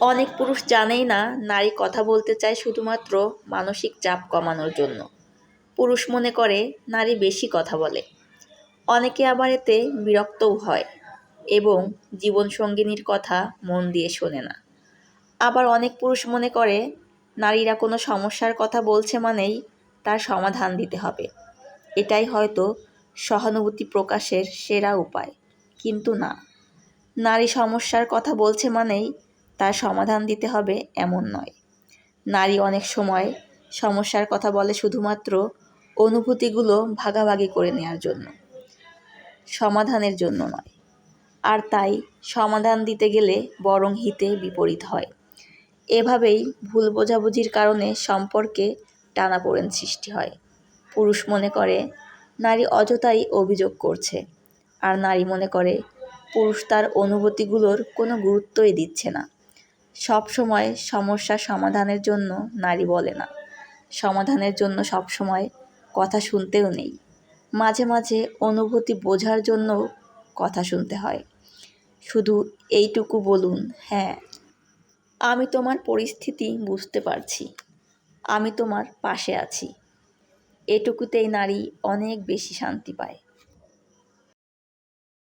অনেক পুরুষ জানেই না, নারী কথা বলতে চায় শুধুমাত্র মানসিক চাপ কমানোর জন্য। পুরুষ মনে করে নারী বেশি কথা বলে। অনেকে আবার এতে বিরক্তও হয় এবং জীবনসঙ্গিনীর কথা মন দিয়ে শোনে না। আবার অনেক পুরুষ মনে করে নারীরা কোনো সমস্যার কথা বলছে মানেই তার সমাধান দিতে হবে। এটাই হয়তো সহানুভূতি প্রকাশের সেরা উপায়। কিন্তু না, নারী সমস্যার কথা বলছে মানেই তার সমাধান দিতে হবে এমন নয়। নারী অনেক সময় সমস্যার কথা বলে শুধুমাত্র অনুভূতিগুলো ভাগাভাগি করে নেওয়ার জন্য, সমাধানের জন্য নয়। আর তাই সমাধান দিতে গেলে বরং হিতে বিপরীত হয়। এভাবেই ভুল বোঝাবুঝির কারণে সম্পর্কে টানাপোড়েন সৃষ্টি হয়। পুরুষ মনে করে, নারী অযথাই অভিযোগ করছে। আর নারী মনে করে, পুরুষ তার অনুভূতিগুলোর কোনো গুরুত্বই দিচ্ছে না। সব সময় সমস্যা সমাধানের জন্য নারী বলে না। সমাধানের জন্য সব সময় কথা শুনতেও নেই। মাঝে মাঝে অনুভূতি বোঝার জন্য কথা শুনতে হয়। শুধু এইটুকু বলুন হ্যাঁ আমি তোমার পরিস্থিতি বুঝতে পারছি। আমি তোমার পাশে আছি। এটুকুতেই নারী অনেক বেশি শান্তি পায়।